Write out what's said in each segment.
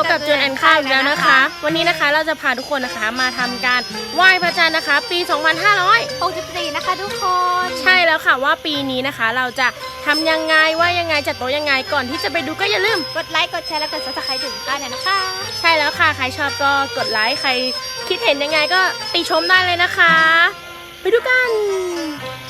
บกับจูนแอนข้าวอีกแล้วนะคะ วันนี้นะคะเราจะพาทุกคนนะคะมาทำการไหว้พระจันทร์นะคะ ปี 2500 64 นะคะทุกคน ใช่แล้วค่ะว่าปีนี้นะคะ เราจะทำยังไงว่ายังไงจัดโต๊ะยังไงก่อนที่จะไปดูก็อย่าลืมกดไลค์กดแชร์และกดซับสไครต์ถึงค่าเนี่ยนะคะ ใช่แล้วค่ะใครชอบก็กดไลค์ใครคิดเห็นยังไงก็ติชมได้เลยนะคะ ไปดูกันนี่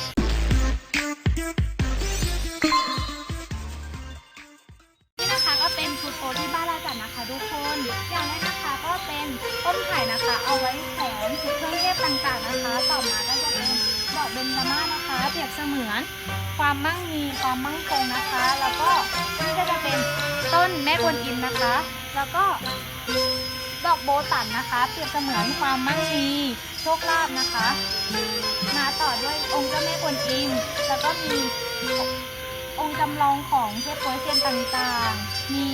ต้นไผ่นะคะ เอาไว้แขวนชุดเครื่องเทศต่างๆนะคะ ต่อมาก็จะเป็นดอกเบญจมาศนะคะ เปรียบเสมือน ความมั่งมีความมั่งคงนะคะ แล้วก็นี่ก็จะเป็นต้นแม่กวนอิมนะคะ แล้วก็ดอกโบตันนะคะ เปรียบเสมือนความมั่งมีโชคลาภนะคะ มาต่อด้วยองค์เจ้าแม่กวนอิมแล้วก็มีองค์จำลองของเทพโปรเซียนต่างๆ มี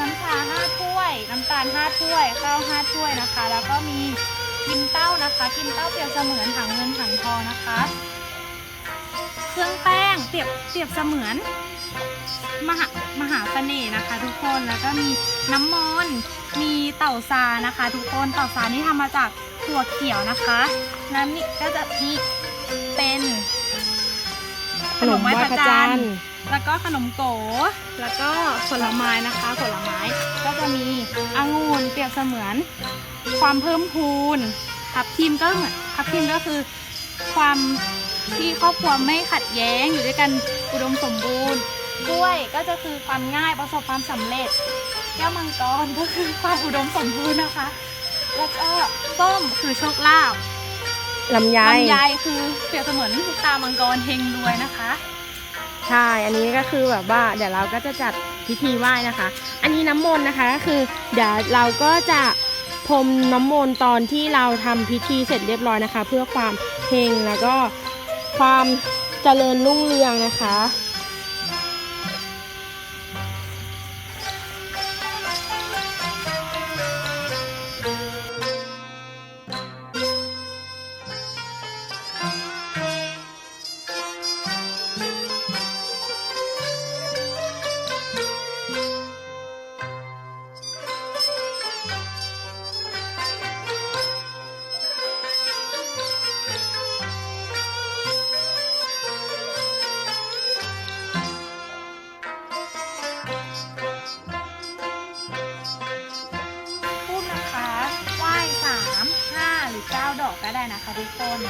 น้ำชาห้าถ้วย น้ำตาลห้าถ้วย ข้าวห้าถ้วยนะคะ แล้วก็มีกิมเต้านะคะ กิมเต้าเปรียบเสมือนถังเงินถังทองนะคะ เครื่องแป้งเปรียบเปรียบเสมือนมหามหาเสน่ห์นะคะ ทุกคน แล้วก็มีน้ำมนต์มีเต่าซานะคะ ทุกคน เต่าซานี่ทำมาจากถั่วเขียวนะคะ แล้วนี่ก็จะมีเป็นขนมไหว้พระจันทร์ แล้วก็ขนมโกแล้วก็ผลไม้นะคะ ผลไม้ก็จะมีองุ่นเปรียบเสมือน ความเพิ่มพูนทับทิมก็เหมือนทับทิมก็คือความที่ครอบครัวไม่ขัดแย้งอยู่ด้วยกันอุดมสมบูรณ์กล้วยก็จะคือความง่ายประสบความสำเร็จ แก้วมังกรก็คือความอุดมสมบูรณ์นะคะ แล้วก็ส้มคือโชคลาภลำไยลำไยคือเปรียบเสมือนตามังกรเฮงรวยนะคะ ใช่ อันนี้ก็คือแบบว่าเดี๋ยวเราก็จะจัดพิธีไหว้นะคะ อันนี้น้ำมนต์นะคะก็คือ เดี๋ยวเราก็จะพรมน้ำมนต์ตอนที่เราทำพิธีเสร็จเรียบร้อยนะคะ เพื่อความเฮงแล้วก็ความเจริญรุ่งเรืองนะคะ 9 ดอกก็ได้นะคะทุกคน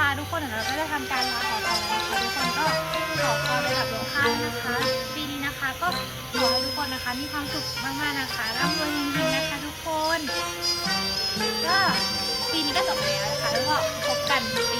นะคะทุกคนเดี๋ยวเราก็จะทำการลาออพรแล้วนะคะทุกคนก็ขอพรระดับหลวงพ่อนะคะ ปีนี้นะคะก็ขอให้ทุกคนนะคะมีความสุขมากๆนะคะร่ำรวยเฮงๆนะคะทุกคนก็ปีนี้ก็จบไปแล้วนะคะแล้วก็พบกันปี